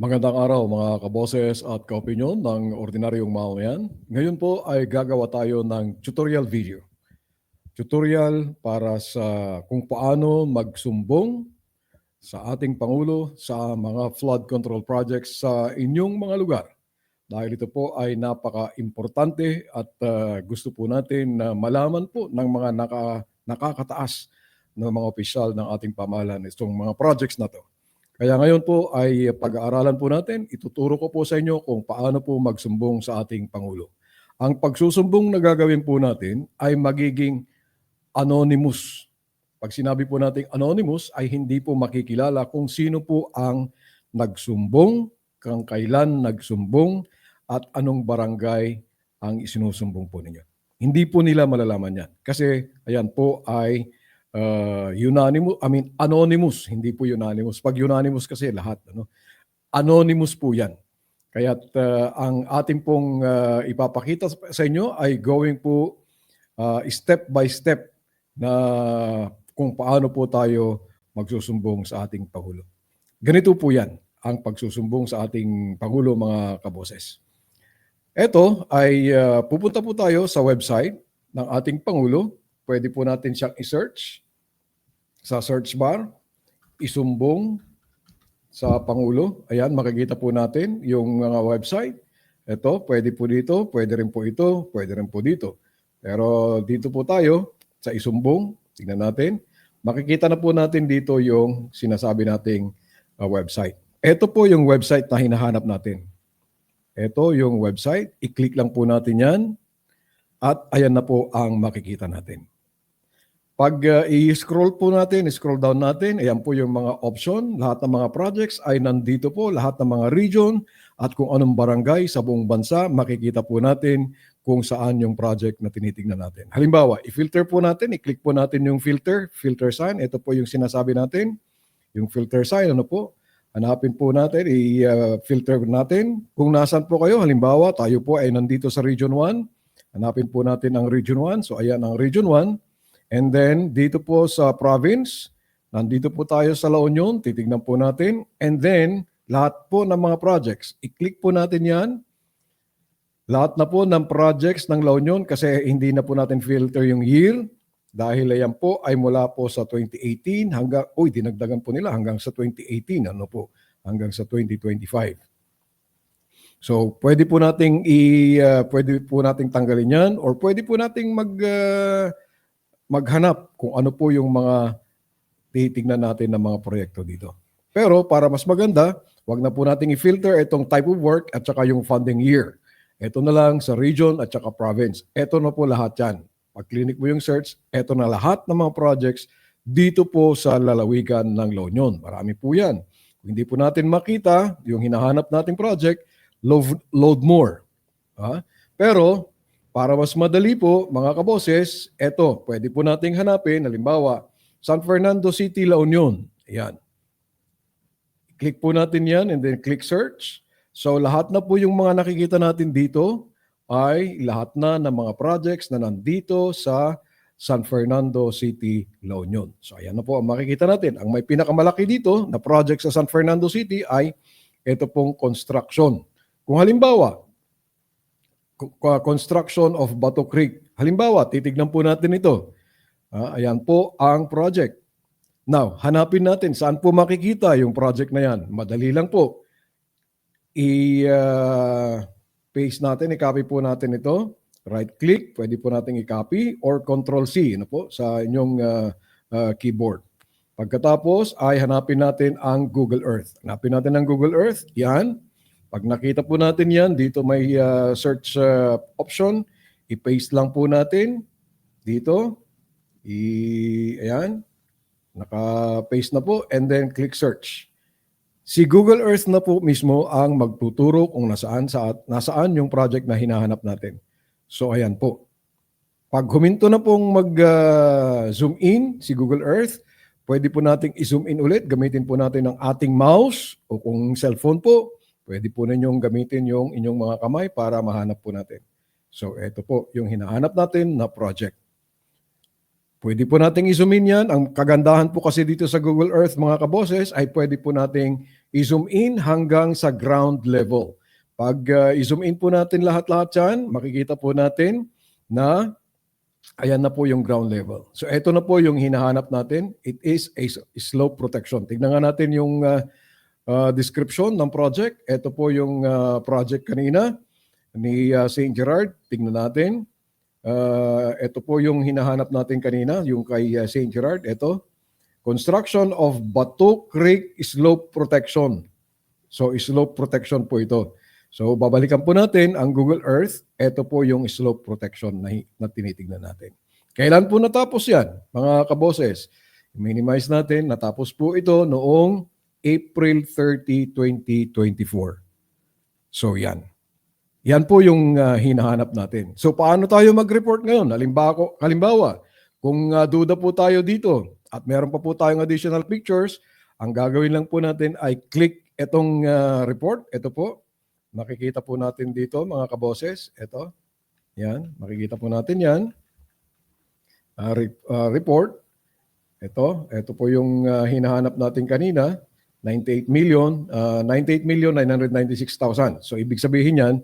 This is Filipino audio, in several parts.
Magandang araw mga kaboses at kaopinyon ng Ordinaryong Mamamayan. Ngayon po ay gagawa tayo ng tutorial video. Tutorial para sa kung paano magsumbong sa ating Pangulo sa mga flood control projects sa inyong mga lugar. Dahil ito po ay napaka-importante at uh, gusto po natin na malaman po ng mga naka, nakakataas ng mga opisyal ng ating pamahalaan itong mga projects na to. Kaya ngayon po ay pag-aaralan po natin, ituturo ko po sa inyo kung paano po magsumbong sa ating Pangulo. Ang pagsusumbong na gagawin po natin ay magiging anonymous. Pag sinabi po natin anonymous ay hindi po makikilala kung sino po ang nagsumbong, kung kailan nagsumbong, at anong barangay ang isinusumbong po ninyo. Hindi po nila malalaman yan. Kasi ayan po ay uh, unanimous, I mean anonymous, hindi po unanimous. Pag unanimous kasi lahat, ano? Anonymous po 'yan. Kaya uh, ang ating pong uh, ipapakita sa inyo ay going po uh, step by step na kung paano po tayo magsusumbong sa ating Pangulo. Ganito po 'yan ang pagsusumbong sa ating Pangulo mga kaboses. Ito ay uh, pupunta po tayo sa website ng ating Pangulo pwede po natin siyang i-search sa search bar, isumbong sa Pangulo. Ayan, makikita po natin yung mga website. Ito, pwede po dito, pwede rin po ito, pwede rin po dito. Pero dito po tayo sa isumbong, tingnan natin. Makikita na po natin dito yung sinasabi nating uh, website. Ito po yung website na hinahanap natin. Ito yung website. I-click lang po natin yan. At ayan na po ang makikita natin. Pag uh, i-scroll po natin, scroll down natin, ayan po yung mga option. Lahat ng mga projects ay nandito po, lahat ng mga region at kung anong barangay sa buong bansa, makikita po natin kung saan yung project na tinitingnan natin. Halimbawa, i-filter po natin, i-click po natin yung filter, filter sign. Ito po yung sinasabi natin, yung filter sign, ano po? Hanapin po natin, i-filter natin. Kung nasan po kayo, halimbawa, tayo po ay nandito sa Region 1. Hanapin po natin ang Region 1. So ayan ang Region 1. And then, dito po sa province, nandito po tayo sa La Union, titignan po natin. And then, lahat po ng mga projects, i-click po natin yan. Lahat na po ng projects ng La Union kasi hindi na po natin filter yung year dahil ayan po ay mula po sa 2018 hanggang, uy, dinagdagan po nila hanggang sa 2018, ano po, hanggang sa 2025. So, pwede po nating i uh, pwede po nating tanggalin 'yan or pwede po nating mag uh, maghanap kung ano po yung mga titignan natin ng mga proyekto dito. Pero para mas maganda, wag na po nating i-filter itong type of work at saka yung funding year. Ito na lang sa region at saka province. Ito na po lahat yan. Pag clinic mo yung search, ito na lahat ng mga projects dito po sa lalawigan ng La Union. Marami po yan. Kung hindi po natin makita yung hinahanap nating project, load, load more. Ha? Pero para mas madali po, mga kaboses, eto, pwede po nating hanapin, halimbawa, San Fernando City, La Union. Ayan. Click po natin yan and then click search. So lahat na po yung mga nakikita natin dito ay lahat na ng mga projects na nandito sa San Fernando City, La Union. So ayan na po ang makikita natin. Ang may pinakamalaki dito na project sa San Fernando City ay ito pong construction. Kung halimbawa, construction of Bato Creek. Halimbawa, titignan po natin ito. Uh, ayan po ang project. Now, hanapin natin saan po makikita yung project na yan. Madali lang po. I-paste uh, natin, i-copy po natin ito. Right-click, pwede po natin i-copy or Control-C ano po, sa inyong uh, uh, keyboard. Pagkatapos ay hanapin natin ang Google Earth. Hanapin natin ang Google Earth. Yan. Pag nakita po natin yan, dito may uh, search uh, option. I-paste lang po natin dito. I, ayan. Naka-paste na po and then click search. Si Google Earth na po mismo ang magtuturo kung nasaan, sa, nasaan yung project na hinahanap natin. So ayan po. Pag huminto na pong mag-zoom uh, in si Google Earth, pwede po nating i-zoom in ulit. Gamitin po natin ang ating mouse o kung cellphone po Pwede po ninyong gamitin yung inyong mga kamay para mahanap po natin. So ito po yung hinahanap natin na project. Pwede po nating i-zoom in yan. Ang kagandahan po kasi dito sa Google Earth mga kaboses ay pwede po nating i-zoom in hanggang sa ground level. Pag uh, i-zoom in po natin lahat-lahat yan, makikita po natin na ayan na po yung ground level. So ito na po yung hinahanap natin. It is a slope protection. Tignan nga natin yung uh, uh, description ng project. Ito po yung uh, project kanina ni uh, St. Gerard. Tignan natin. Uh, ito po yung hinahanap natin kanina, yung kay uh, St. Gerard. Ito. Construction of Bato Creek Slope Protection. So slope protection po ito. So babalikan po natin ang Google Earth. Ito po yung slope protection na, na tinitignan natin. Kailan po natapos yan, mga kaboses? Minimize natin, natapos po ito noong April 30, 2024. So yan. Yan po yung uh, hinahanap natin. So paano tayo mag-report ngayon? Halimbawa, halimbawa kung uh, duda po tayo dito at meron pa po tayong additional pictures, ang gagawin lang po natin ay click itong uh, report. Ito po. Makikita po natin dito mga kaboses. Ito. Yan. Makikita po natin yan. Uh, re- uh, report. Ito. Ito po yung uh, hinahanap natin kanina. 98 million, uh, 98 million 996,000. So ibig sabihin yan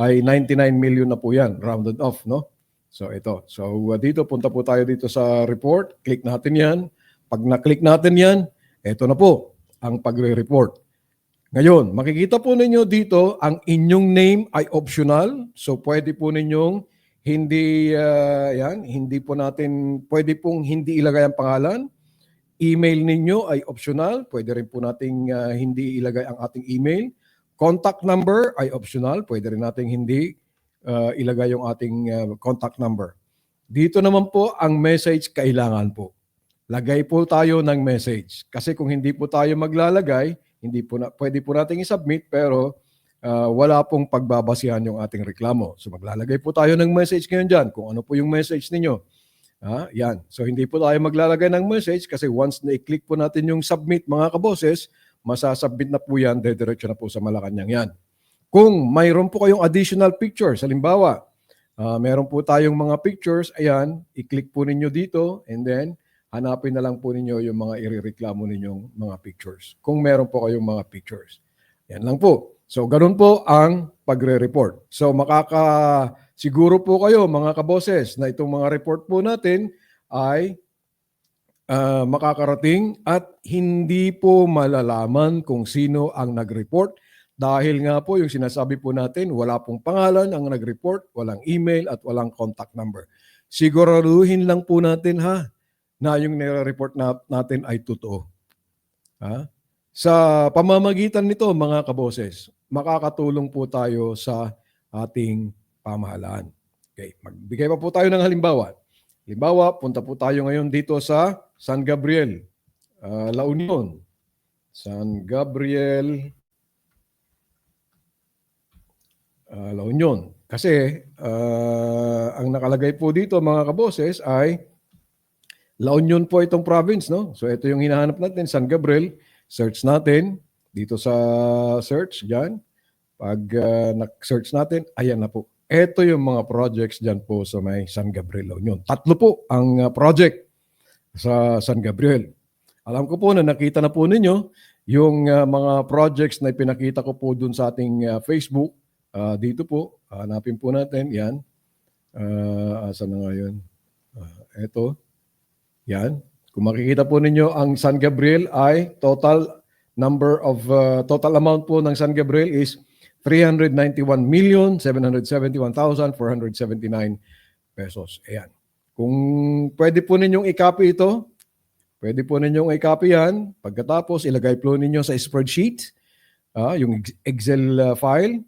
ay 99 million na po yan, rounded off, no? So ito. So uh, dito, punta po tayo dito sa report. Click natin yan. Pag na-click natin yan, ito na po ang pagre-report. Ngayon, makikita po ninyo dito, ang inyong name ay optional. So pwede po ninyong hindi, uh, yan, hindi po natin, pwede pong hindi ilagay ang pangalan. Email ninyo ay optional. Pwede rin po nating uh, hindi ilagay ang ating email. Contact number ay optional. Pwede rin nating hindi uh, ilagay yung ating uh, contact number. Dito naman po, ang message kailangan po. Lagay po tayo ng message. Kasi kung hindi po tayo maglalagay, hindi po na, pwede po nating i-submit pero uh, wala pong pagbabasihan yung ating reklamo. So maglalagay po tayo ng message ngayon dyan kung ano po yung message ninyo. Ah, yan. So hindi po tayo maglalagay ng message kasi once na i-click po natin yung submit mga kaboses, masasubmit na po yan, dediretso na po sa Malacanang yan. Kung mayroon po kayong additional pictures, halimbawa, uh, meron po tayong mga pictures, ayan, i-click po ninyo dito and then hanapin na lang po ninyo yung mga irereklamo ninyong mga pictures. Kung meron po kayong mga pictures. Yan lang po. So, ganun po ang pagre-report. So, makaka siguro po kayo mga kaboses na itong mga report po natin ay uh, makakarating at hindi po malalaman kung sino ang nag-report dahil nga po yung sinasabi po natin, wala pong pangalan ang nag-report, walang email at walang contact number. Siguraduhin lang po natin ha na yung nire-report na, natin ay totoo. Ha? Sa pamamagitan nito mga kaboses, makakatulong po tayo sa ating pamahalaan. Okay, magbigay pa po tayo ng halimbawa. Halimbawa, punta po tayo ngayon dito sa San Gabriel, uh, La Union. San Gabriel, uh, La Union. Kasi uh, ang nakalagay po dito mga kaboses ay La Union po itong province, no? So ito yung hinahanap natin, San Gabriel. Search natin dito sa search diyan. Pag uh, na-search natin, ayan na po. Ito yung mga projects diyan po sa may San Gabriel Union. Tatlo po ang uh, project sa San Gabriel. Alam ko po na nakita na po ninyo yung uh, mga projects na pinakita ko po dun sa ating uh, Facebook. Uh, dito po, hanapin po natin, yan. Uh, asa na nga yun? Uh, ito. Yan. Kung makikita po ninyo, ang San Gabriel ay total number of, uh, total amount po ng San Gabriel is 391,771,479 pesos. Ayan. Kung pwede po ninyong i-copy ito, pwede po ninyong i-copy yan. Pagkatapos, ilagay po ninyo sa spreadsheet, uh, yung Excel uh, file.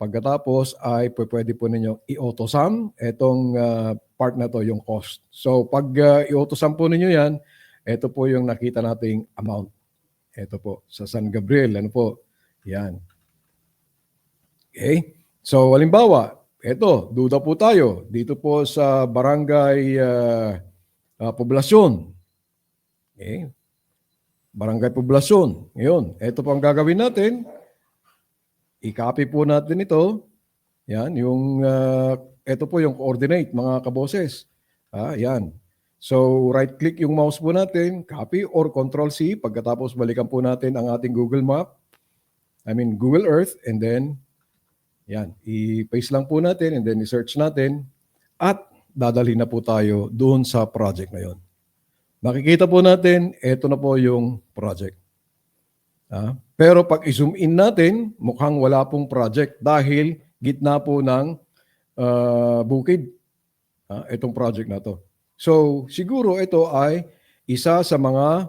Pagkatapos ay pwede po ninyo i-autosum itong uh, part na to, yung cost. So pag uh, i-autosum po ninyo yan, ito po yung nakita nating amount. Ito po, sa San Gabriel, ano po, yan. Okay? So halimbawa, ito, duda po tayo dito po sa barangay uh, uh, Poblasyon. Okay? Barangay Poblasyon. Ngayon, ito po ang gagawin natin. I-copy po natin ito. Yan, yung uh, ito po yung coordinate mga kaboses. Ah, yan. So right click yung mouse po natin, copy or control C pagkatapos balikan po natin ang ating Google Map. I mean Google Earth and then yan, i-paste lang po natin and then i-search natin at dadalhin na po tayo doon sa project na yon. Nakikita po natin, ito na po yung project. Ah, pero pag i-zoom in natin, mukhang wala pong project dahil gitna po ng ah, bukid ah, itong project na to. So siguro ito ay isa sa mga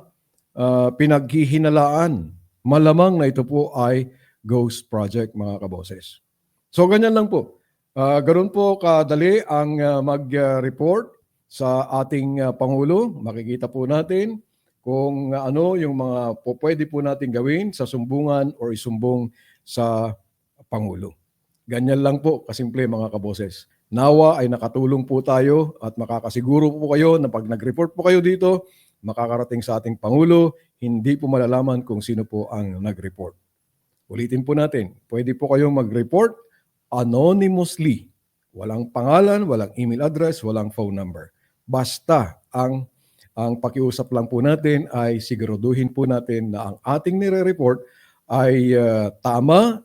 ah, pinaghihinalaan. Malamang na ito po ay ghost project mga kaboses. So ganyan lang po. Ah, ganun po kadali ang ah, mag-report sa ating ah, Pangulo. Makikita po natin kung ah, ano yung mga po, pwede po natin gawin sa sumbungan or isumbong sa Pangulo. Ganyan lang po kasimple mga kaboses. Nawa ay nakatulong po tayo at makakasiguro po kayo na pag nag-report po kayo dito, makakarating sa ating Pangulo, hindi po malalaman kung sino po ang nag-report. Ulitin po natin, pwede po kayong mag-report anonymously. Walang pangalan, walang email address, walang phone number. Basta ang ang pakiusap lang po natin ay siguraduhin po natin na ang ating nire-report ay ah, tama,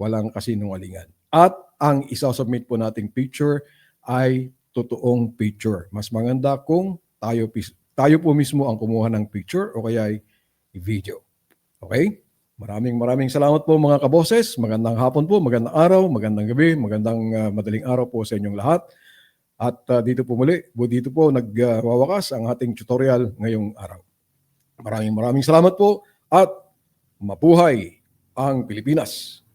walang kasinungalingan. At ang isasubmit po nating picture ay totoong picture. Mas maganda kung tayo, tayo po mismo ang kumuha ng picture o kaya ay video. Okay? Maraming maraming salamat po mga kaboses. Magandang hapon po, magandang araw, magandang gabi, magandang ah, madaling araw po sa inyong lahat. At ah, dito po muli, dito po nagwawakas ang ating tutorial ngayong araw. Maraming maraming salamat po at mabuhay ang Pilipinas.